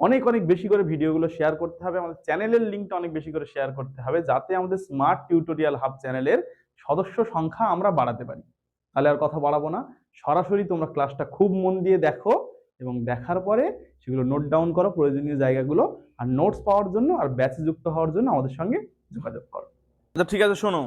অনেক অনেক বেশি করে ভিডিওগুলো শেয়ার করতে হবে। আমাদের চ্যানেলের লিঙ্কটা অনেক বেশি করে শেয়ার করতে হবে, যাতে আমাদের স্মার্ট টিউটোরিয়াল হাব চ্যানেলের সদস্য সংখ্যা আমরা বাড়াতে পারি। তাহলে আর কথা বাড়াবো না। সরাসরি তোমরা ক্লাসটা খুব মন দিয়ে দেখো এবং দেখার পরে সেগুলো নোট ডাউন করো, প্রয়োজনীয় জায়গাগুলো আর নোটস পাওয়ার জন্য আর ব্যাচে যুক্ত হওয়ার জন্য আমাদের সঙ্গে যোগাযোগ করো। আচ্ছা ঠিক আছে, শোনো।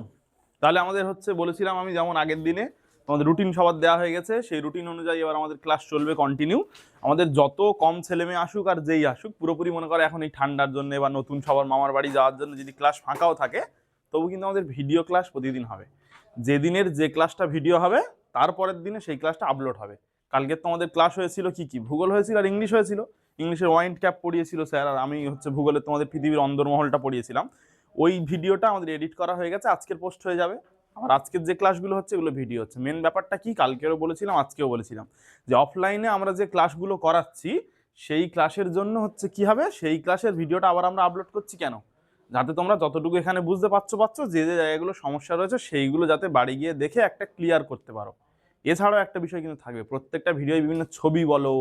তাহলে আমাদের হচ্ছে বলেছিলাম আমি যেমন আগের দিনে আমাদের রুটিন সবার দেওয়া হয়ে গেছে, সেই রুটিন অনুযায়ী এবার আমাদের ক্লাস চলবে কন্টিনিউ আমাদের যত কম ছেলে মেয়ে আসুক আর যেই আসুক, পুরোপুরি মনে করে এখন এই ঠান্ডার জন্য বা নতুন সবার মামার বাড়ি যাওয়ার জন্য যদি ক্লাস ফাঁকাও থাকে, তবু কিন্তু আমাদের ভিডিও ক্লাস প্রতিদিন হবে। যেদিনের যে ক্লাসটা ভিডিও হবে তারপরের দিনে সেই ক্লাসটা আপলোড হবে। কালকে তো আমাদের ক্লাস হয়েছিল কি কি? ভূগোল হয়েছিল আর ইংলিশ হয়েছিল। ইংলিশের ওয়াইন্ড ক্যাপ পড়িয়েছিল স্যার, আর আমি হচ্ছে ভূগোলে তোমাদের পৃথিবীর অন্দরমহলটা পড়িয়েছিলাম। ওই ভিডিওটা আমাদের এডিট করা হয়ে গেছে, আজকের পোস্ট হয়ে যাবে। আর আজকের যে ক্লাসগুলো হচ্ছে, এগুলো ভিডিও হচ্ছে। মেন ব্যাপারটা কি? কালকেও বলেছিলাম, আজকেও বলেছিলাম। যে অফলাইনে আমরা যে ক্লাসগুলো করাচ্ছি, সেই ক্লাসের জন্য হচ্ছে কি হবে? সেই ক্লাসের ভিডিওটা আবার আমরা আপলোড করছি কেন? যাতে তোমরা যতটুকু এখানে বুঝতে পারছ পারছ, যে যে জায়গাগুলো সমস্যা রয়েছে, সেইগুলো যাতে বাড়ি গিয়ে দেখে একটা ক্লিয়ার করতে পারো। এছাড়াও একটা বিষয় কিন্তু থাকবে। প্রত্যেকটা ভিডিও বিভিন্ন ছবি বলো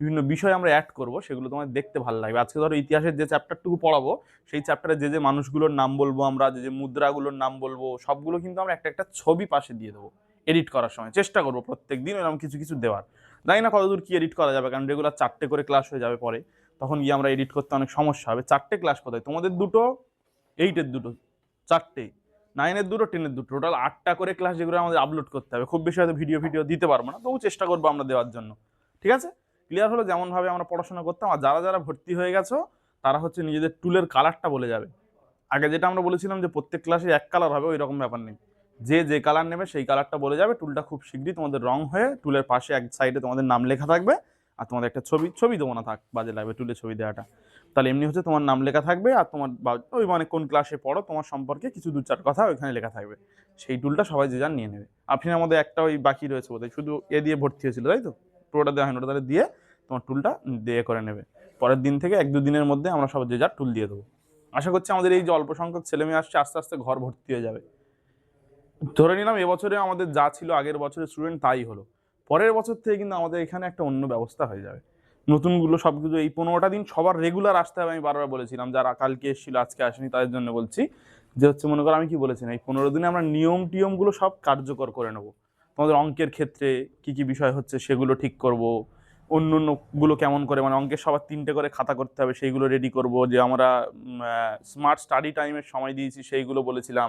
বিভিন্ন বিষয় আমরা অ্যাড করব, সেগুলো তোমার দেখতে ভালো লাগবে। আজকে ধরো ইতিহাসের যে চ্যাপ্টারটুকু পড়াবো, সেই চ্যাপ্টারে যে যে মানুষগুলোর নাম বলব আমরা, যে যে মুদ্রাগুলোর নাম বলব, সবগুলো কিন্তু আমরা একটা একটা ছবি পাশে দিয়ে দেবো এডিট করার সময়। চেষ্টা করব প্রত্যেক দিন এরকম কিছু কিছু দেওয়ার। জানি না কতদূর কি এডিট করা যাবে, কারণ রেগুলার চারটে করে ক্লাস হয়ে যাবে পরে। তখন গিয়ে আমরা এডিট করতে অনেক সমস্যা হবে। চারটে ক্লাস কোথায়? তোমাদের দুটো এইটের দুটো, চারটে নাইনের দুটো টেনের দুটো। টোটাল আটটা করে ক্লাস যেগুলো আমাদের আপলোড করতে হবে। খুব বেশি হয়তো ভিডিও ভিডিও দিতে পারব না। তবু চেষ্টা করব আমরা দেওয়ার জন্য। ঠিক আছে? ক্লিয়ার হলো যেমনভাবে আমরা পড়াশোনা করতাম, আর যারা যারা ভর্তি হয়ে গেছো, তারা হচ্ছে নিজেদের টুলের কালারটা বলে যাবে। আগে যেটা আমরা বলেছিলাম যে প্রত্যেক ক্লাসে এক কালার হবে ওই রকম ব্যাপার নেই। যে যে কালার নেবে, সেই কালারটা বলে যাবে টুলটা খুব শীঘ্রই তোমাদের রং হয়ে টুলের পাশে এক সাইডে তোমাদের নাম লেখা থাকবে, আর তোমাদের একটা ছবি ছবি দেবো না থাক, বাজে লাগবে টুলে ছবি দেওয়াটা। তাহলে এমনি হচ্ছে তোমার নাম লেখা থাকবে, আর তোমার ওই মানে কোন ক্লাসে পড়ো, তোমার সম্পর্কে কিছু দু চার কথা ওইখানে লেখা থাকবে। সেই টুলটা সবাই যে যার নিয়ে নেবে। আপনি আমাদের একটা ওই বাকি রয়েছে বোধহয়, শুধু এ দিয়ে ভর্তি হয়েছিল, তাই তো? পুরোটা দেওয়া হয়নি, ওটা তাহলে দিয়ে তোমার টুলটা দিয়ে করে নেবে। পরের দিন থেকে এক দু দিনের মধ্যে আমরা সব যে যার টুল দিয়ে দেবো। আশা করছি আমাদের এই যে অল্প সংখ্যক ছেলে মেয়ে আসছে, আস্তে আস্তে ঘর ভর্তি হয়ে যাবে। ধরে নিলাম এবছরে আমাদের যা ছিল আগের বছরের স্টুডেন্ট তাই হলো। পরের বছর থেকে কিন্তু আমাদের এখানে একটা অন্য ব্যবস্থা হয়ে যাবে। নতুনগুলো সব কিছু এই পনেরোটা দিন সবার রেগুলার আসতে হবে আমি বারবার বলেছিলাম। যারা কালকে এসেছিল, আজকে আসেনি, তাদের জন্য বলছি যে হচ্ছে মনে করো আমি কি বলেছিলাম এই পনেরো দিনে আমরা নিয়ম টিয়মগুলো সব কার্যকর করে নেব। তোমাদের অঙ্কের ক্ষেত্রে কি কি বিষয় হচ্ছে সেগুলো ঠিক করব। অন্য অন্যগুলো কেমন করে? মানে অঙ্কের সবার তিনটে করে খাতা করতে হবে, সেইগুলো রেডি করব, যে আমরা স্মার্ট স্টাডি টাইমের সময় দিয়েছি, সেইগুলো বলেছিলাম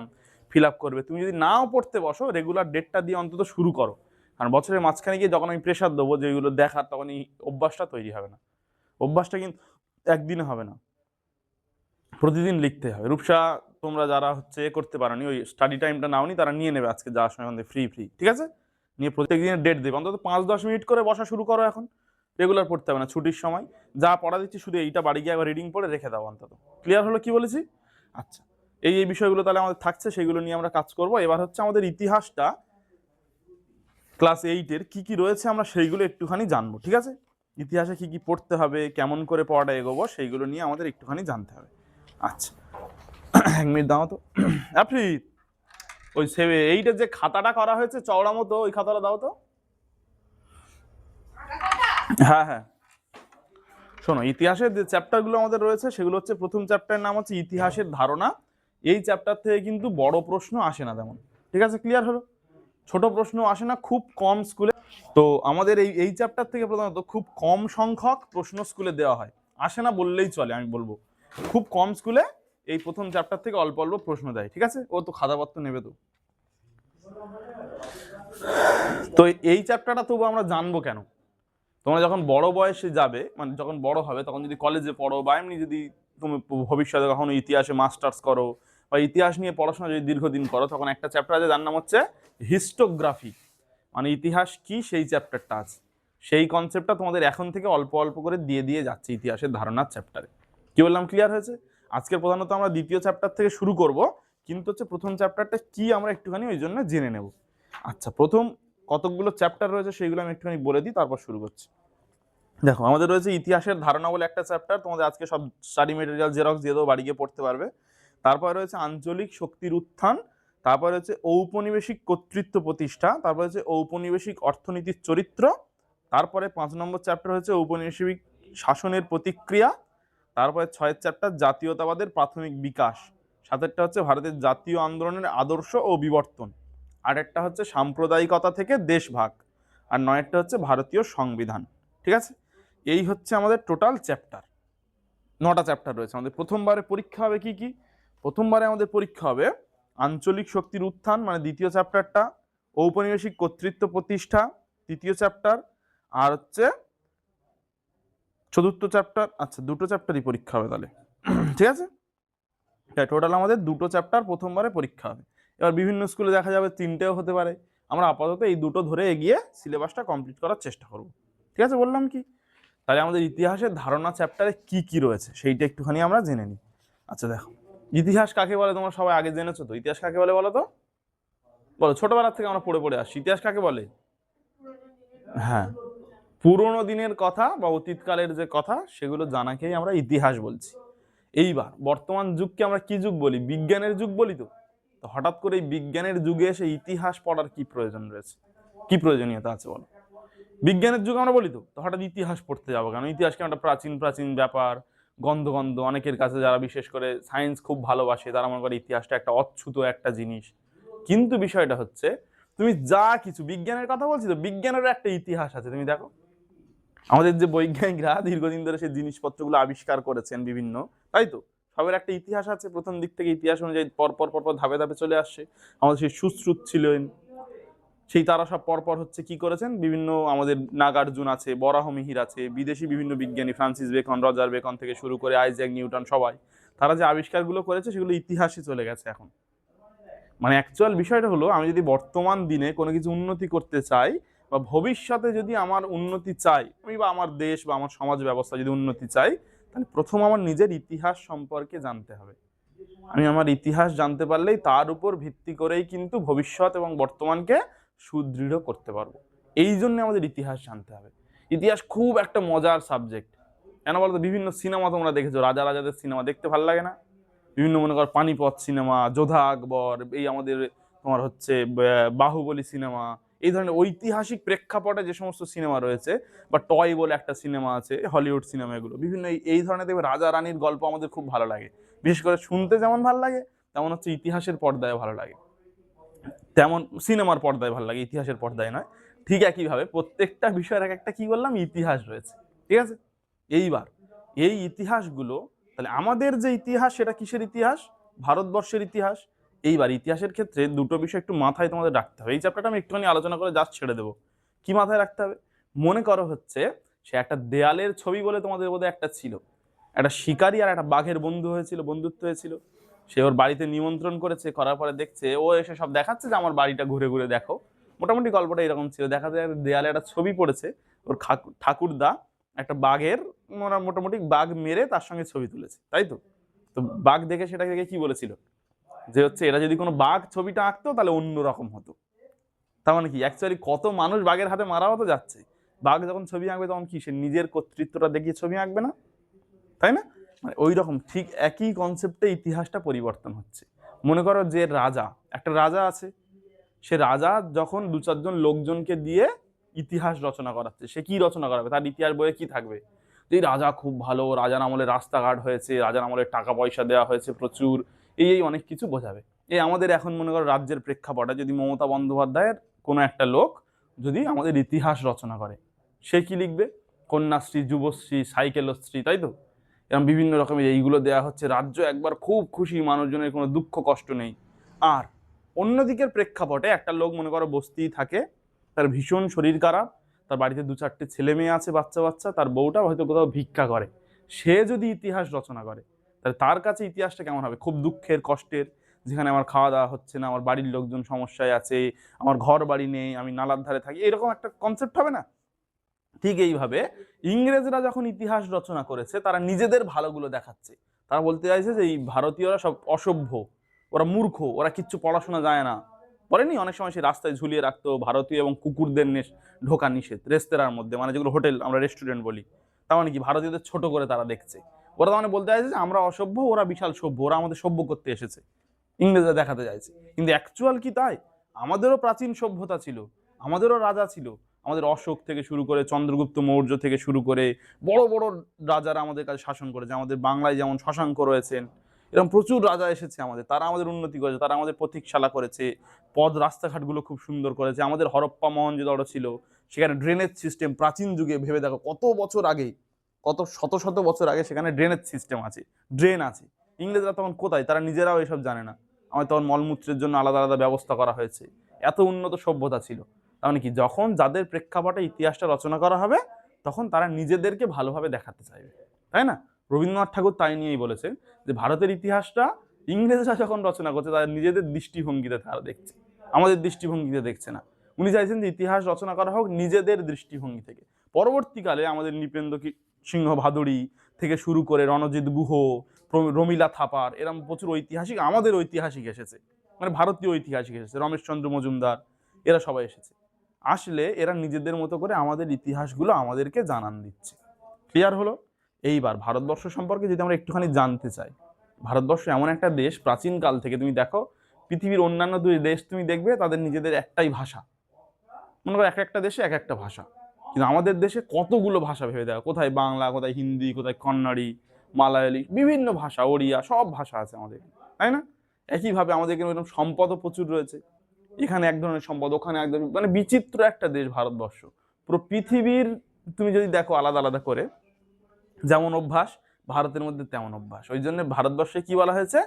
ফিল আপ করবে। তুমি যদি নাও পড়তে বসো রেগুলার ডেটটা দিয়ে অন্তত শুরু করো। কারণ বছরের মাঝখানে গিয়ে যখন আমি প্রেশার দেবো যে এগুলো দেখার, তখন এই অভ্যাসটা তৈরি হবে না। অভ্যাসটা কিন্তু একদিনে হবে না। প্রতিদিন লিখতে হবে। রূপসা, তোমরা যারা হচ্ছে করতে পারোনি, ওই স্টাডি টাইমটা নাওনি, তারা নিয়ে নেবে আজকে, যাওয়ার সময় ফ্রি ফ্রি ঠিক আছে? নিয়ে প্রত্যেক দিনের ডেট দেবে। অন্তত পাঁচ দশ মিনিট করে বসা শুরু করো এখন। রেগুলার পড়তে হবে না, ছুটির সময়। যা পড়া দিচ্ছি শুধু এইটা, বাড়ি গিয়ে একবার রিডিং পড়ে রেখে দাও অন্তত। ক্লিয়ার হলো কি বলেছি? আচ্ছা এই এই বিষয়গুলো তাহলে আমাদের থাকছে, সেগুলো নিয়ে আমরা কাজ করব। এবার হচ্ছে আমাদের ইতিহাসটা ক্লাস এইটের কি কি রয়েছে আমরা সেইগুলো একটুখানি জানব, ঠিক আছে? ইতিহাসে কি কি পড়তে হবে, কেমন করে পড়াটা এগোবো, সেইগুলো নিয়ে আমাদের একটুখানি জানতে হবে। আচ্ছা এক মিনিট দাও তো। আফ্রিদ, ওই সেভে এইটার যে খাতাটা করা হয়েছে, চওড়া মতো, ওই খাতাটা দাও তো। হ্যাঁ হ্যাঁ। শোনো, ইতিহাসের যে চ্যাপ্টারগুলো আমাদের রয়েছে, সেগুলো হচ্ছে প্রথম চ্যাপ্টারের নাম হচ্ছে ইতিহাসের ধারণা। এই চ্যাপ্টার থেকে কিন্তু বড় প্রশ্ন আসে না তেমন। ঠিক আছে ক্লিয়ার হলো? ছোট প্রশ্ন আসে না, খুব কম স্কুলে তো আমাদের এই এই চ্যাপ্টার থেকে প্রধানত খুব কম সংখ্যক প্রশ্ন স্কুলে দেওয়া হয়। আসে না বললেই চলে, আমি বলব। খুব কম স্কুলে এই প্রথম চ্যাপ্টার থেকে অল্প অল্প প্রশ্ন দেয়, ঠিক আছে? ও তো খাতাপত্র নেবে তো। তো এই চ্যাপ্টারটা তবু আমরা জানব কেন? তোমরা যখন বড় বয়সে যাবে মানে যখন বড় হবে, তখন যদি কলেজে পড়ো বা এমনি যদি তুমি ভবিষ্যতে কখনো ইতিহাসে মাস্টার্স করো বা ইতিহাস নিয়ে পড়াশোনা যদি দীর্ঘদিন করো, তখন একটা চ্যাপ্টার আছে, যার নাম হচ্ছে হিস্টোগ্রাফি মানে ইতিহাস কি? সেই চ্যাপ্টারটা আছে। সেই কনসেপ্টটা তোমাদের এখন থেকে অল্প অল্প করে দিয়ে দিয়ে যাচ্ছে ইতিহাসের ধারণার চ্যাপ্টারে কি বললাম? ক্লিয়ার হয়েছে? আজকে প্রধানত আমরা দ্বিতীয় চ্যাপ্টার থেকে শুরু করব, কিন্তু হচ্ছে প্রথম চ্যাপ্টারটা কি আমরা একটুখানি ওই জন্য জেনে নেব। আচ্ছা প্রথম কতকগুলো চ্যাপ্টার রয়েছে সেইগুলো আমি একটুখানি বলে দিই, তারপর শুরু করছি। দেখো, আমাদের রয়েছে ইতিহাসের ধারণা বলে একটা চ্যাপ্টার তোমাদের আজকে সব স্টাডি মেটেরিয়াল জেরক্স দিয়ে দেবো, বাড়ি গিয়ে পড়তে পারবে। তারপরে রয়েছে আঞ্চলিক শক্তির উত্থান, তারপর হচ্ছে ঔপনিবেশিক কর্তৃত্ব প্রতিষ্ঠা, তারপর হচ্ছে ঔপনিবেশিক অর্থনীতির চরিত্র, তারপরে পাঁচ নম্বর চ্যাপ্টার হচ্ছে ঔপনিবেশিক শাসনের প্রতিক্রিয়া, তারপরে ছয়ের চ্যাপ্টার জাতীয়তাবাদের প্রাথমিক বিকাশ, সাতেরটা হচ্ছে ভারতের জাতীয় আন্দোলনের আদর্শ ও বিবর্তন। আর একটা হচ্ছে সাম্প্রদায়িকতা থেকে দেশভাগ, আর নয়েরটা হচ্ছে ভারতীয় সংবিধান, ঠিক আছে? এই হচ্ছে আমাদের টোটাল চ্যাপ্টার নটা চ্যাপ্টার রয়েছে। আমাদের প্রথমবারে পরীক্ষা হবে কি কি? প্রথমবারে আমাদের পরীক্ষা হবে আঞ্চলিক শক্তির উত্থান মানে দ্বিতীয় চ্যাপ্টারটা ঔপনিবেশিক কর্তৃত্ব প্রতিষ্ঠা, তৃতীয় চ্যাপ্টার আর হচ্ছে চতুর্থ চ্যাপ্টার আচ্ছা দুটো চ্যাপ্টারই পরীক্ষা হবে তাহলে, ঠিক আছে? টোটাল আমাদের দুটো চ্যাপ্টার প্রথমবারে পরীক্ষা হবে। এবার বিভিন্ন স্কুলে দেখা যাবে তিনটেও হতে পারে। আমরা আপাতত এই দুটো ধরে এগিয়ে সিলেবাসটা কমপ্লিট করার চেষ্টা করব। ঠিক আছে বললাম কি? তাহলে আমাদের ইতিহাসের ধারণা চ্যাপ্টারে কি কি রয়েছে সেইটা একটুখানি আমরা জেনে নিই। আচ্ছা দেখো, ইতিহাস কাকে বলে তোমরা সবাই আগে জেনেছো তো? ইতিহাস কাকে বলে বলো তো? বলো ছোটবেলা থেকে আমরা পড়ে পড়ে আসছি। ইতিহাস কাকে বলে? হ্যাঁ পুরোনো দিনের কথা বা অতীতকালের যে কথা সেগুলো জানাকেই আমরা ইতিহাস বলছি। এইবার, বর্তমান যুগকে আমরা কি যুগ বলি? বিজ্ঞানের যুগ বলি তো? তো হঠাৎ করে এই বিজ্ঞানের যুগে এসে ইতিহাস পড়ার কি প্রয়োজন রয়েছে? কি প্রয়োজনীয়তা আছে বলো? বিজ্ঞানের যুগে আমরা বলি তো তো হঠাৎ ইতিহাস পড়তে যাব কেন? ইতিহাস কেন একটা প্রাচীন প্রাচীন ব্যাপার, গন্ধ গন্ধ। অনেকের কাছে যারা বিশেষ করে সায়েন্স খুব ভালোবাসে, তারা মনে করে ইতিহাসটা একটা অচ্ছুত একটা জিনিস। কিন্তু বিষয়টা হচ্ছে, তুমি যা কিছু, বিজ্ঞানের কথা বলছি তো, বিজ্ঞানেরও একটা ইতিহাস আছে। তুমি দেখো, আমাদের যে বৈজ্ঞানিকরা দীর্ঘদিন ধরে সেই জিনিসপত্রগুলো আবিষ্কার করেছেন বিভিন্ন, তাই তো? সবের একটা ইতিহাস আছে, প্রথম দিক থেকে ইতিহাস অনুযায়ী পরপর পরপর ধাপে ধাপে চলে আসছে। আমাদের সেই সুশ্রুত ছিলেন, সেই তারা সব পরপর হচ্ছে কি করেছেন? বিভিন্ন আমাদের নাগার্জুন আছে, বরাহ মিহির আছে, বিদেশি বিভিন্ন বিজ্ঞানী, ফ্রান্সিস বেকন, রজার বেকন থেকে শুরু করে আইজ্যাক নিউটন সবাই, তারা যে আবিষ্কারগুলো করেছে সেগুলো ইতিহাসে চলে গেছে এখন। মানে অ্যাকচুয়াল বিষয়টা হলো, আমি যদি বর্তমান দিনে কোনো কিছু উন্নতি করতে চাই বা ভবিষ্যতে যদি আমার উন্নতি চাই, আমি বা আমার দেশ বা আমার সমাজ ব্যবস্থা যদি উন্নতি চাই তাহলে প্রথম আমার নিজের ইতিহাস সম্পর্কে জানতে হবে। আমি আমার ইতিহাস জানতে পারলেই তার উপর ভিত্তি করেই কিন্তু ভবিষ্যৎ এবং বর্তমানকে সুদৃঢ় করতে পারব। এই জন্য আমাদের ইতিহাস জানতে হবে। ইতিহাস খুব একটা মজার সাবজেক্ট কেন বলতো? বিভিন্ন সিনেমা তোমরা দেখেছ। রাজা রাজাদের সিনেমা দেখতে ভালো লাগে না? বিভিন্ন মনে কর পানিপথ সিনেমা, যোধা আকবর, এই আমাদের তোমার হচ্ছে বাহুবলী সিনেমা এই ধরনের ঐতিহাসিক প্রেক্ষাপটে যে সমস্ত সিনেমা রয়েছে, বা টয় বলে একটা সিনেমা আছে, হলিউড সিনেমা এগুলো, বিভিন্ন এই- ধরনের দেখবে রাজা রানীর গল্প আমাদের খুব ভালো লাগে। বিশেষ করে শুনতে যেমন ভালো লাগে, তেমন হচ্ছে ইতিহাসের পর্দায় ভালো লাগে। তেমন সিনেমার পর্দায় ভালো লাগে, ইতিহাসের পর্দায় নয়। ঠিক একইভাবে প্রত্যেকটা বিষয়ের এক একটা কি বললাম? ইতিহাস রয়েছে। ঠিক আছে? এইবার এই ইতিহাসগুলো, তাহলে আমাদের যে ইতিহাস, সেটা কিসের ইতিহাস? ভারতবর্ষের ইতিহাস এইবার ইতিহাসের ক্ষেত্রে দুটো বিষয় একটু মাথায় তোমাদের রাখতে হবে। এই চ্যাপ্টারটা আমি একটুখানি আলোচনা করে জাস্ট ছেড়ে দেবো। কি মাথায় রাখতে হবে? মনে করো হচ্ছে, সে একটা দেয়ালের ছবি বলে তোমাদের বোধহয় একটা ছিল। একটা শিকারি আর একটা বাঘের বন্ধু হয়েছিল, বন্ধুত্ব হয়েছিল। সে ওর বাড়িতে নিমন্ত্রণ করেছে, করার পরে দেখছে, ও এসে সব দেখাচ্ছে যে আমার বাড়িটা ঘুরে ঘুরে দেখো। মোটামুটি গল্পটা এরকম ছিল। দেখা যায় দেয়ালে একটা ছবি পড়েছে, ওর ঠাকুরদা একটা বাঘের মোটা- মোটামুটি বাঘ মেরে তার সঙ্গে ছবি তুলেছে। তাই তো? তো বাঘ দেখে সেটাকে কি বলেছিল? যে হচ্ছে এরা যদি কোনো বাঘ ছবিটা আঁকতো, তাহলে অন্য রকম হতো। তার মানে কি? অ্যাকচুয়ালি কত মানুষ বাঘের হাতে মারা হতো যাচ্ছে। বাঘ যখন ছবি আঁকবে তখন কি? সে নিজের কর্তৃত্বটা দেখিয়ে ছবি আঁকবে না? তাই না? মানে ওই রকম ঠিক একই কনসেপ্টে ইতিহাসটা পরিবর্তন হচ্ছে। মনে করো যে রাজা, একটা রাজা আছে। সে রাজা যখন দু চারজন লোকজনকে দিয়ে ইতিহাস রচনা করাচ্ছে, সে কি রচনা করাবে? তার ইতিহাস বইয়ে কি থাকবে? যে রাজা খুব ভালো। রাজার আমলে রাস্তাঘাট হয়েছে, রাজার আমলে টাকা পয়সা দেওয়া হয়েছে প্রচুর। এই এই অনেক কিছু বোঝাবে। এই আমাদের এখন মনে করো রাজ্যের প্রেক্ষাপটে যদি মমতা বন্দ্যোপাধ্যায়ের কোনো একটা লোক যদি আমাদের ইতিহাস রচনা করে, সে কি লিখবে? কন্যাশ্রী, যুবশ্রী, সাইকেলশ্রী, তাই তো? এরকম বিভিন্ন রকমের এইগুলো দেওয়া হচ্ছে। রাজ্য একবার খুব খুশি, মানুষজনের কোনো দুঃখ, কষ্ট নেই। আর অন্যদিকের প্রেক্ষাপটে একটা লোক মনে করো বস্তি থাকে, তার ভীষণ শরীর খারাপ, তার বাড়িতে দু চারটে ছেলে মেয়ে আছে বাচ্চা বাচ্চা তার বউটা হয়তো কোথাও ভিক্ষা করে। সে যদি ইতিহাস রচনা করে তাহলে তার কাছে ইতিহাসটা কেমন হবে? খুব দুঃখের, কষ্টের, যেখানে আমার খাওয়া দাওয়া হচ্ছে না, আমার বাড়ির লোকজন সমস্যায় আছে, আমার ঘর বাড়ি নেই, আমি নালার ধারে থাকি, এরকম একটা কনসেপ্ট হবে না? ঠিক এইভাবে ইংরেজরা যখন ইতিহাস রচনা করেছে, তারা নিজেদের ভালোগুলো দেখাচ্ছে। তারা বলতে চাইছে যে, এই ভারতীয়রা সব অসভ্য, ওরা মূর্খ, ওরা কিচ্ছু পড়াশোনা যায় না। বলেনি অনেক সময় সে রাস্তায় ঝুলিয়ে রাখতো, ভারতীয় এবং কুকুরদের নেশ- ঢোকা নিষেধ, রেস্তোরাঁর মধ্যে মানে যেগুলো হোটেল, আমরা রেস্টুরেন্ট বলি। তার মানে কি? ভারতীয়দের ছোট করে তারা দেখছে। ওরা মানে বলতে চাইছে যে আমরা অসভ্য, ওরা বিশাল সভ্য, ওরা আমাদের সভ্য করতে এসেছে। ইংরেজরা দেখাতে চাইছে। কিন্তু অ্যাকচুয়াল কি তাই? আমাদেরও প্রাচীন সভ্যতা ছিল, আমাদেরও রাজা ছিল। আমাদের অশোক থেকে শুরু করে চন্দ্রগুপ্ত মৌর্য থেকে শুরু করে বড় বড় রাজারা আমাদের কাছে শাসন করেছে আমাদের বাংলায় যেমন শশাঙ্ক রয়েছেন, এরকম প্রচুর রাজা এসেছে আমাদের। তারা আমাদের উন্নতি করেছে, তারা আমাদের প্রতীকশালা করেছে, পদ রাস্তাঘাটগুলো খুব সুন্দর করেছে। আমাদের হরপ্পা মহেঞ্জোদারো ছিল, সেখানে ড্রেনেজ সিস্টেম প্রাচীন যুগে, ভেবে দেখো, কত বছর আগে কত শত শত বছর আগে সেখানে ড্রেনেজ সিস্টেম আছে ড্রেন আছে। ইংরেজরা তখন কোথায়? তারা নিজেরাও এসব জানে না। আমার তখন মলমূত্রের জন্য আলাদা আলাদা ব্যবস্থা করা হয়েছে। এত উন্নত সভ্যতা ছিল। তার মানে কি? যখন যাদের প্রেক্ষাপটে ইতিহাসটা রচনা করা হবে, তখন তারা নিজেদেরকে ভালোভাবে দেখাতে চাইবে। তাই না? রবীন্দ্রনাথ ঠাকুর তাই নিয়েই বলেছেন যে, ভারতের ইতিহাসটা ইংরেজরা যখন রচনা করছে, তারা নিজেদের দৃষ্টিভঙ্গিতে তারা দেখছে। আমাদের দৃষ্টিভঙ্গিতে দেখছে না। উনি চাইছেন যে, ইতিহাস রচনা করা হোক নিজেদের দৃষ্টিভঙ্গি থেকে। পরবর্তীকালে আমাদের নৃপেন্দ্র কি- সিংহ ভাদুড়ী থেকে শুরু করে রণজিৎ গুহ রমিলা থাপার, এরম প্রচুর ঐতিহাসিক, আমাদের ঐতিহাসিক এসেছে। মানে ভারতীয় ঐতিহাসিক এসেছে। রমেশচন্দ্র মজুমদার, এরা সবাই এসেছে। আসলে এরা নিজেদের মতো করে আমাদের ইতিহাসগুলো আমাদেরকে জানান দিচ্ছে। ক্লিয়ার হলো? এইবার ভারতবর্ষ সম্পর্কে যদি আমরা একটুখানি জানতে চাই, ভারতবর্ষ এমন একটা দেশ প্রাচীনকাল থেকে তুমি দেখো, পৃথিবীর অন্যান্য দুই দেশ তুমি দেখবে তাদের নিজেদের একটাই ভাষা। মনে করো এক একটা দেশে এক একটা ভাষা। কিন্তু আমাদের দেশে কতগুলো ভাষা ভেবে দেখো? কোথায় বাংলা, কোথায় হিন্দি, কোথায় কন্নড়ি, মালায়ালি, বিভিন্ন ভাষা, ওড়িয়া, সব ভাষা আছে আমাদের তাই না? একইভাবে আমাদের এখানে এরকম সম্পদও প্রচুর রয়েছে। এখানে এক ধরনের সম্পদ, ওখানে এক ধরনের মানে বিচিত্র একটা দেশ ভারতবর্ষ। পুরো পৃথিবীর তুমি যদি দেখো আলাদা আলাদা করে, যেমন অভ্যাস, ভারতের মধ্যে তেমন অভ্যাস। ওই জন্য ভারতবর্ষে কি বলা হয়েছে?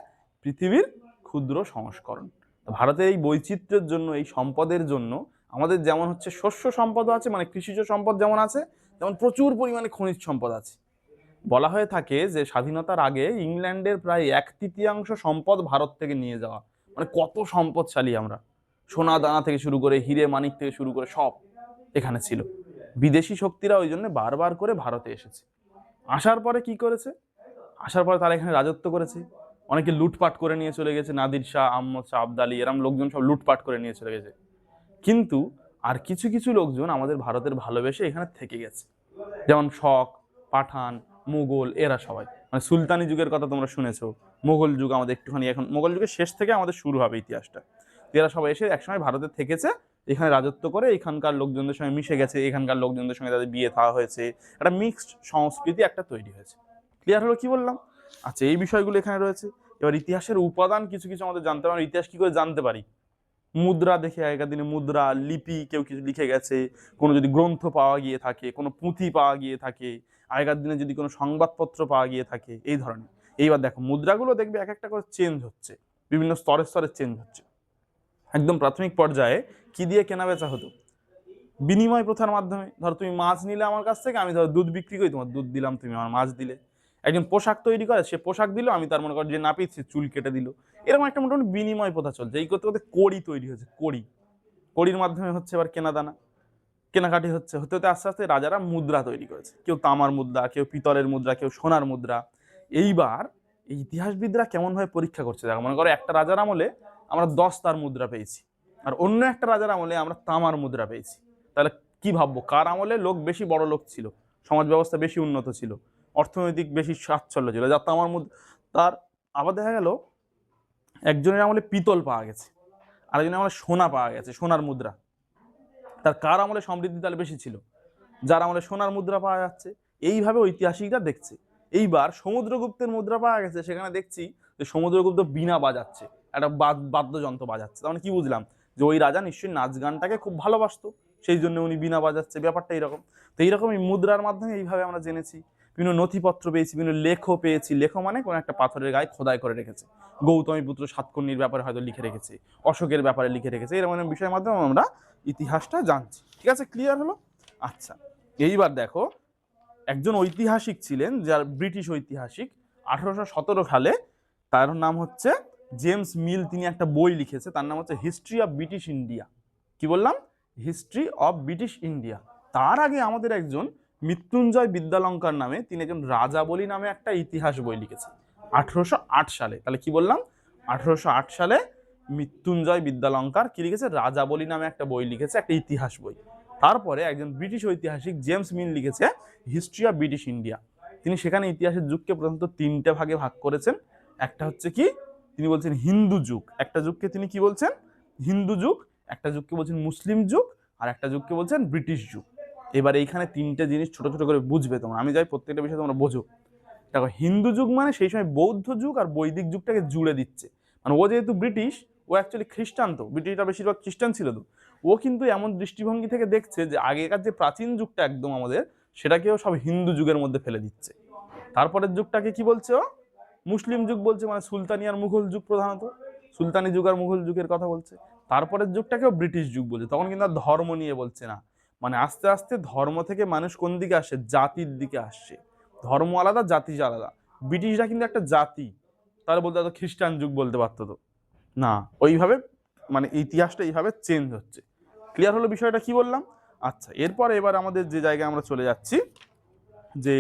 পৃথিবীর ক্ষুদ্র সংস্করণ। ভারতের এই বৈচিত্র্যের জন্য, এই সম্পদের জন্য আমাদের যেমন হচ্ছে শস্য সম্পদ আছে মানে কৃষিজ সম্পদ যেমন আছে, তেমন প্রচুর পরিমাণে খনিজ সম্পদ আছে। বলা হয়ে থাকে যে স্বাধীনতার আগে ইংল্যান্ডের প্রায় এক তৃতীয়াংশ সম্পদ ভারত থেকে নিয়ে যাওয়া। মানে কত সম্পদশালী আমরা। সোনা দানা থেকে শুরু করে হিরে মানিক থেকে শুরু করে সব এখানে ছিল। বিদেশি শক্তিরা ওই জন্য বারবার করে ভারতে এসেছে। আসার পরে কি করেছে? আসার পরে তারা এখানে রাজত্ব করেছে। অনেকে লুটপাট করে নিয়ে চলে গেছে। নাদির শাহ, আহমদ শাহ, আবদালি, এরম লোকজন সব লুটপাট করে নিয়ে চলে গেছে। কিন্তু আর কিছু কিছু লোকজন আমাদের ভারতের ভালোবেসে এখানে থেকে গেছে। যেমন শক, পাঠান, মুঘল, এরা সবাই। মানে সুলতানি যুগের কথা তোমরা শুনেছো মোগল যুগ আমাদের একটুখানি এখন মোগল যুগের শেষ থেকে আমাদের শুরু হবে ইতিহাসটা। এরা সবাই এসে একসময় ভারতে থেকেছে, এখানে রাজত্ব করে এখানকার লোকজনদের সঙ্গে মিশে গেছে, এখানকার লোকজনদের সঙ্গে তাদের বিয়ে থাওয়া হয়েছে। একটা মিক্সড সংস্কৃতি একটা তৈরি হয়েছে। ক্লিয়ার হলো কি বললাম? আচ্ছা এই বিষয়গুলো এখানে রয়েছে। এবার ইতিহাসের উপাদান কিছু কিছু আমাদের জানতে পারি ইতিহাস কি করে জানতে পারি? মুদ্রা দেখে আগেকার দিনে মুদ্রা, লিপি কেউ কিছু লিখে গেছে, কোনো যদি গ্রন্থ পাওয়া গিয়ে থাকে, কোনো পুঁথি পাওয়া গিয়ে থাকে, আগেকার দিনে যদি কোনো সংবাদপত্র পাওয়া গিয়ে থাকে, এই ধরনের। এইবার দেখো, মুদ্রাগুলো দেখবে এক একটা করে চেঞ্জ হচ্ছে, বিভিন্ন স্তরে স্তরে চেঞ্জ হচ্ছে। একদম প্রাথমিক পর্যায়ে কি দিয়ে কেনা বেচা হতো? বিনিময় প্রথার মাধ্যমে। ধরো তুমি মাছ নিলে আমার কাছ থেকে, আমি ধরো দুধ বিক্রি করি, তোমার দুধ দিলাম, তুমি আমার মাছ দিলে। একজন পোশাক তৈরি করে, সে পোশাক দিল, আমি তার মনে করি যে নাপিত, সে চুল কেটে দিল। এরকম একটা মোটামুটি বিনিময় প্রথা চলছে। এই করতে করতে কড়ি তৈরি হয়েছে, কড়ি। কড়ির মাধ্যমে হচ্ছে এবার কেনাদানা। কেনাকাটি হচ্ছে, হতে হতে আস্তে আস্তে রাজারা মুদ্রা তৈরি করেছে। কেউ তামার মুদ্রা, কেউ পিতলের মুদ্রা, কেউ সোনার মুদ্রা। এইবার এই ইতিহাসবিদরা কেমনভাবে পরীক্ষা করছে? দেখো, মনে করো একটা রাজার আমলে আমরা দশ তার মুদ্রা পেয়েছি। আর অন্য একটা রাজার আমলে আমরা তামার মুদ্রা পেয়েছি। তাহলে কি ভাববো? কার আমলে লোক বেশি, বড় লোক ছিল? সমাজ ব্যবস্থা বেশি উন্নত ছিল? অর্থনৈতিক বেশি স্বাচ্ছল্য ছিল। যার তামার মুদ্রা, তার আবার দেখা গেল একজনের আমলে পিতল পাওয়া গেছে, আরেকজনের আমলে সোনা পাওয়া গেছে, সোনার মুদ্রা। তার কার আমলে সমৃদ্ধি তাহলে বেশি ছিল? যার আমলে সোনার মুদ্রা পাওয়া যাচ্ছে, এইভাবে ঐতিহাসিকরা দেখছে। এইবার সমুদ্রগুপ্তের মুদ্রা পাওয়া গেছে, সেখানে দেখছি যে সমুদ্রগুপ্ত বিনা বাজাচ্ছে, একটা বাদ- বাদ্যযন্ত্র বাজাচ্ছে। তার মানে কি বুঝলাম? যে ওই রাজা নিশ্চয়ই নাচ গানটাকে খুব ভালোবাসতো, সেই জন্য উনি বিনা বাজাচ্ছে, ব্যাপারটা এইরকম তো এইরকম এই মুদ্রার মাধ্যমে এইভাবে আমরা জেনেছি। বিভিন্ন নথিপত্র পেয়েছি, বিভিন্ন লেখও পেয়েছি। লেখ মানে কোনো একটা পাথরের গায়ে খোদাই করে রেখেছে। গৌতমী পুত্র সাতকর্ণীর ব্যাপারে হয়তো লিখে রেখেছে, অশোকের ব্যাপারে লিখে রেখেছে, এরকম বিষয়ের মাধ্যমে আমরা ইতিহাসটা জানছি। ঠিক আছে ক্লিয়ার হলো? আচ্ছা এইবার দেখো, একজন ঐতিহাসিক ছিলেন যার ব্রিটিশ ঐতিহাসিক আঠারোশো সতেরো সালে তার নাম হচ্ছে জেমস মিল, তিনি একটা বই লিখেছে, তার নাম হচ্ছে হিস্ট্রি অফ ব্রিটিশ ইন্ডিয়া। কি বললাম? History of British India. তার আগে আমাদের একজন মৃত্যুঞ্জয় বিদ্যালঙ্কার নামে তিনি একজন রাজাবলী নামে একটা ইতিহাস বই লিখেছে আঠারোশো সালে, তাহলে কি বললাম? আঠারোশো সালে মৃত্যুঞ্জয় বিদ্যালঙ্কার কি লিখেছে? রাজাবলী নামে একটা বই লিখেছে, একটা ইতিহাস বই। তারপরে একজন ব্রিটিশ ঐতিহাসিক জেমস মিন লিখেছে, হিস্ট্রি অফ ব্রিটিশ ইন্ডিয়া। তিনি সেখানে ইতিহাসের যুগকে প্রধানত তিনটে ভাগে ভাগ করেছেন। একটা হচ্ছে কি? তিনি বলছেন হিন্দু যুগ। একটা যুগকে তিনি কি বলছেন? হিন্দু যুগ, একটা যুগকে বলছেন মুসলিম যুগ, আর একটা যুগকে বলছেন ব্রিটিশ যুগ। এবার এইখানে তিনটে জিনিস ছোট ছোট করে বুঝবে তোমরা। আমি যাই প্রত্যেকটা বিষয় তোমরা বোঝো। দেখো, হিন্দু যুগ মানে সেই সময় বৌদ্ধ যুগ আর বৈদিক যুগটাকে জুড়ে দিচ্ছে। মানে ও যেহেতু ব্রিটিশ, ও অ্যাকচুয়ালি খ্রিস্টান তো। ব্রিটিশরা বেশিরভাগ খ্রিস্টান ছিল তো। ও কিন্তু এমন দৃষ্টিভঙ্গি থেকে দেখছে যে আগেকার যে প্রাচীন যুগটা একদম আমাদের, সেটাকেও সব হিন্দু যুগের মধ্যে ফেলে দিচ্ছে। তারপরের যুগটাকে কি বলছে ও? মুসলিম যুগ বলছে মানে সুলতানি আর মুঘল যুগ প্রধানত। সুলতানি যুগ আর মুঘল যুগের কথা বলছে। তারপরের যুগটাকেও ব্রিটিশ যুগ বলছে। তখন কিন্তু আর ধর্ম নিয়ে বলছে না। মানে আস্তে আস্তে ধর্ম থেকে মানুষ কোন দিকে আসছে জাতির দিকে আসছে। ধর্ম আলাদা জাতি আলাদা। ব্রিটিশরা কিন্তু একটা জাতি। তাহলে বলতে হয়তো খ্রিস্টান যুগ, বলতে পারতো তো। না, ওইভাবে মানে ইতিহাসটা এইভাবে চেঞ্জ হচ্ছে। ক্লিয়ার হলো বিষয়টা কি বললাম? আচ্ছা এরপর এবার আমাদের যে জায়গায় আমরা চলে যাচ্ছি, যে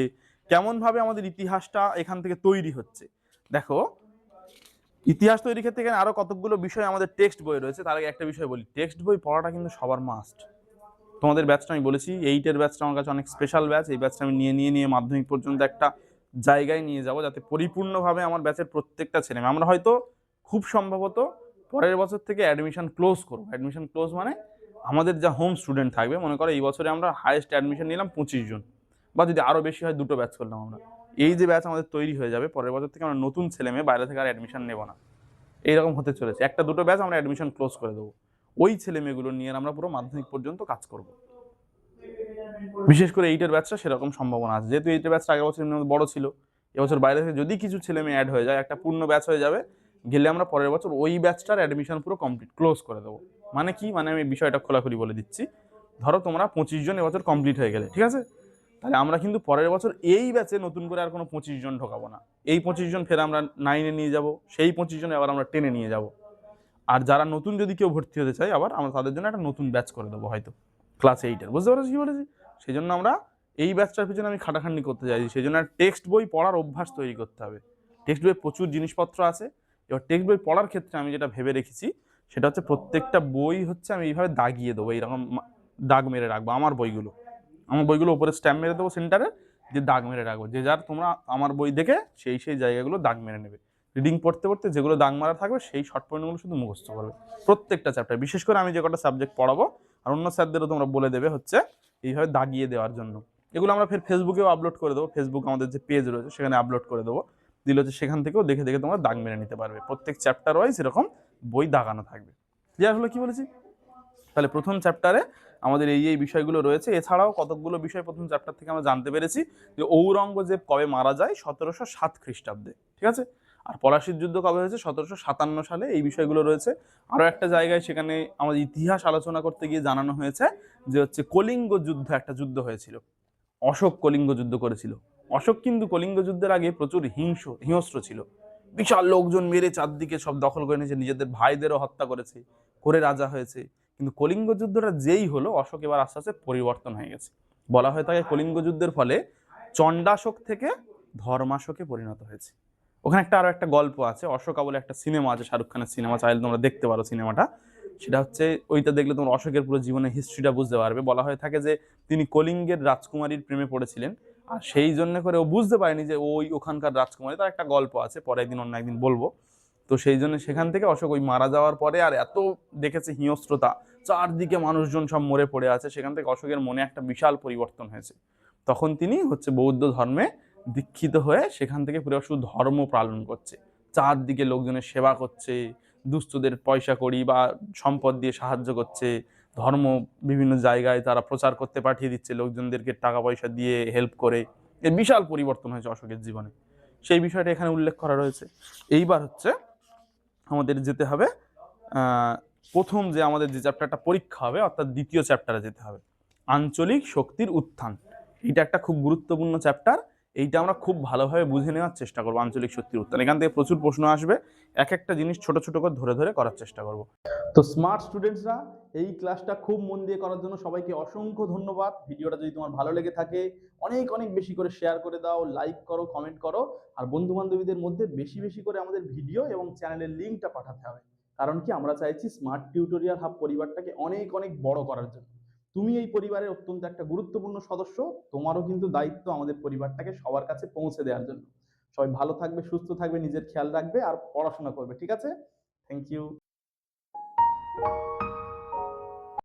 কেমনভাবে আমাদের ইতিহাসটা এখান থেকে তৈরি হচ্ছে। দেখো, ইতিহাস তৈরির ক্ষেত্রে এখানে আরও কতগুলো বিষয় আমাদের টেক্সট বই রয়েছে। তার আগে একটা বিষয় বলি। টেক্সট বই পড়াটা কিন্তু সবার মাস্ট তোমাদের ব্যাচটা আমি বলেছি এইটের ব্যাচটা আমার কাছে অনেক স্পেশাল ব্যাচ এই ব্যাচটা আমি নিয়ে নিয়ে নিয়ে মাধ্যমিক পর্যন্ত একটা জায়গায় নিয়ে যাব যাতে পরিপূর্ণভাবে আমার ব্যাচের প্রত্যেকটা ছেলে আমরা হয়তো খুব সম্ভবত পরের বছর থেকে অ্যাডমিশন ক্লোজ করব। অ্যাডমিশন ক্লোজ মানে আমাদের যা হোম স্টুডেন্ট থাকবে, মনে করো এই বছরে আমরা হাইয়েস্ট অ্যাডমিশন নিলাম পঁচিশ জন, বা যদি আরও বেশি হয় দুটো ব্যাচ করলাম আমরা। এই যে ব্যাচ আমাদের তৈরি হয়ে যাবে, পরের বছর থেকে আমরা নতুন ছেলে মেয়ে বাইরে থেকে আর অ্যাডমিশন নেব না। এইরকম হতে চলেছে। একটা দুটো ব্যাচ আমরা অ্যাডমিশন ক্লোজ করে দেবো। ওই ছেলে মেয়েগুলো নিয়ে আমরা পুরো মাধ্যমিক পর্যন্ত কাজ করব। বিশেষ করে এইটের ব্যাচটা সেরকম সম্ভাবনা আছে। যেহেতু এইটের ব্যাচটা আগের বছর বড় ছিল, এবছর বাইরে থেকে যদি কিছু ছেলে মেয়ে অ্যাড হয়ে যায়, একটা পূর্ণ ব্যাচ হয়ে যাবে, গেলে আমরা পরের বছর ওই ব্যাচটার অ্যাডমিশন পুরো কমপ্লিট ক্লোজ করে দেবো। মানে কি? মানে আমি বিষয়টা খোলাখুলি বলে দিচ্ছি। ধরো তোমরা পঁচিশ জন এবছর কমপ্লিট হয়ে গেলে, ঠিক আছে? তাহলে আমরা কিন্তু পরের বছর এই ব্যাচে নতুন করে আর কোনো পঁচিশ জন ঢোকাবো না। এই পঁচিশ জন ফের আমরা নাইনে নিয়ে যাব, সেই পঁচিশ জন আবার আমরা টেনে নিয়ে যাব। যারা নতুন যদি কেউ ভর্তি হতে চায় আবার আমরা তাদের জন্য একটা নতুন ব্যাচ করে দেবো হয়তো। ক্লাস এইটের বুঝতে পারছি কি বলেছি? সেই জন্য আমরা এই ব্যাচটার পিছনে আমি খাটাখাটনি করতে চাইছি। সেই জন্য টেক্সট বই পড়ার অভ্যাস তৈরি করতে হবে। টেক্সট বইয়ে প্রচুর জিনিসপত্র আছে। এবার টেক্সট বই পড়ার ক্ষেত্রে আমি যেটা ভেবে রেখেছি, সেটা হচ্ছে প্রত্যেকটা বই হচ্ছে আমি এইভাবে দাগিয়ে দেবো, এইরকম দাগ মেরে রাখব আমার বইগুলো। আমার বইগুলো উপরে স্ট্যাম্প মেরে দেবো সেন্টারে যে দাগ মেরে রাখব। যে যার তোমরা আমার বই দেখে সেই সেই জায়গাগুলো দাগ মেরে নেবে। রিডিং পড়তে পড়তে যেগুলো দাগ মারা থাকবে, সেই শর্ট পয়েন্টগুলো শুধু মুখস্থ করবে। প্রত্যেকটা চ্যাপ্টার বিশেষ করে আমি যে কটা সাবজেক্ট পড়াবো, আর অন্য স্যারদেরও তোমরা বলে দেবে হচ্ছে, এইভাবে দাগিয়ে দেওয়ার জন্য। এগুলো আমরা ফের ফেসবুকেও আপলোড করে দেবো। ফেসবুক আমাদের যে পেজ রয়েছে, সেখানে আপলোড করে দেবো। দিলে হচ্ছে সেখান থেকেও দেখে দেখে তোমরা দাগ মেরে নিতে পারবে। প্রত্যেক চ্যাপ্টার ওয়াইজ এরকম বই দাগানো থাকবে। ক্লিয়ার হলো কি বলেছি? তাহলে প্রথম চ্যাপ্টারে আমাদের এই এই বিষয়গুলো রয়েছে। এছাড়াও কতকগুলো বিষয় প্রথম চ্যাপ্টার থেকে আমরা জানতে পেরেছি যে ঔরঙ্গজেব কবে মারা যায়? সতেরোশো সাত খ্রিস্টাব্দে। ঠিক আছে? আর পলাশির যুদ্ধ কবে হয়েছে? সতেরোশো সাতান্ন সালে এই বিষয়গুলো রয়েছে। আরও একটা জায়গায় সেখানে আমাদের ইতিহাস আলোচনা করতে গিয়ে জানানো হয়েছে যে হচ্ছে কলিঙ্গ যুদ্ধ একটা যুদ্ধ হয়েছিল। অশোক কলিঙ্গ যুদ্ধ করেছিল। অশোক কিন্তু কলিঙ্গ যুদ্ধের আগে প্রচুর হিংস, হিংস্র ছিল। বিশাল লোকজন মেরে চারদিকে সব দখল করে নিয়েছে, নিজেদের ভাইদেরও হত্যা করেছে, করে রাজা হয়েছে। কিন্তু কলিঙ্গ যুদ্ধটা যেই হলো, অশোক এবার আস্তে আস্তে পরিবর্তন হয়ে গেছে। বলা হয়ে থাকে কলিঙ্গ যুদ্ধের ফলে চণ্ডাশোক থেকে ধর্মাশোকে পরিণত হয়েছে। ওখানে একটা আরও একটা গল্প আছে, অশোকা বলে একটা সিনেমা আছে, শাহরুখ খানের সিনেমা, চাইলে তোমরা দেখতে পারো সিনেমাটা। সেটা হচ্ছে, ওইটা দেখলে তোমরা অশোকের পুরো জীবনের হিস্ট্রিটা বুঝতে পারবে। বলা হয়ে থাকে যে, তিনি কলিঙ্গের রাজকুমারীর প্রেমে পড়েছিলেন। আর সেই জন্য করে ও বুঝতে পারেনি যে, ওই ওখানকার রাজকুমারী, তার একটা গল্প আছে পরে একদিন অন্য একদিন বলব। তো সেই জন্য সেখান থেকে অশোক ওই মারা যাওয়ার পরে আর এত দেখেছে হিংস্রতা, চারদিকে মানুষজন সব মরে পড়ে আছে, সেখান থেকে অশোকের মনে একটা বিশাল পরিবর্তন হয়েছে। তখন তিনি হচ্ছে বৌদ্ধ ধর্মে দীক্ষিত হয়ে সেখান থেকে পুরো শুধু ধর্ম পালন করছে। চারদিকে লোকজনের সেবা করছে, দুস্থদের পয়সা করি বা সম্পদ দিয়ে সাহায্য করছে। ধর্ম বিভিন্ন জায়গায় তারা প্রচার করতে পাঠিয়ে দিচ্ছে, লোকজনদেরকে টাকা পয়সা দিয়ে হেল্প করে। এর বিশাল পরিবর্তন হয়েছে অশোকের জীবনে। সেই বিষয়টা এখানে উল্লেখ করা রয়েছে। এইবার হচ্ছে আমাদের যেতে হবে প্রথম যে আমাদের যে চ্যাপ্টারটা পরীক্ষা হবে, অর্থাৎ দ্বিতীয় চ্যাপ্টারে যেতে হবে। আঞ্চলিক শক্তির উত্থান। এটা একটা খুব গুরুত্বপূর্ণ চ্যাপ্টার। এইটা আমরা খুব ভালোভাবে বুঝে নেওয়ার চেষ্টা করব আঞ্চলিক শক্তির উত্থান এখান থেকে প্রচুর প্রশ্ন আসবে। এক একটা জিনিস ছোট ছোট করে ধরে ধরে করার চেষ্টা করব। তো স্মার্ট স্টুডেন্টসরা এই ক্লাসটা খুব মন দিয়ে করার জন্য সবাইকে অসংখ্য ধন্যবাদ। ভিডিওটা যদি তোমার ভালো লেগে থাকে, অনেক অনেক বেশি করে শেয়ার করে দাও লাইক করো কমেন্ট করো। আর বন্ধু বান্ধবীদের মধ্যে বেশি বেশি করে আমাদের ভিডিও এবং চ্যানেলের লিঙ্কটা পাঠাতে হবে। কারণ কি, আমরা চাইছি স্মার্ট টিউটোরিয়াল হাব পরিবারটাকে অনেক অনেক বড় করার জন্য। তুমি এই পরিবারের অত্যন্ত একটা গুরুত্বপূর্ণ সদস্য, তোমারও কিন্তু দায়িত্ব আমাদের পরিবারটাকে সবার কাছে পৌঁছে দেওয়ার জন্য। সবাই ভালো থাকবে, সুস্থ থাকবে, নিজের খেয়াল রাখবে আর পড়াশোনা করবে, ঠিক আছে? Thank you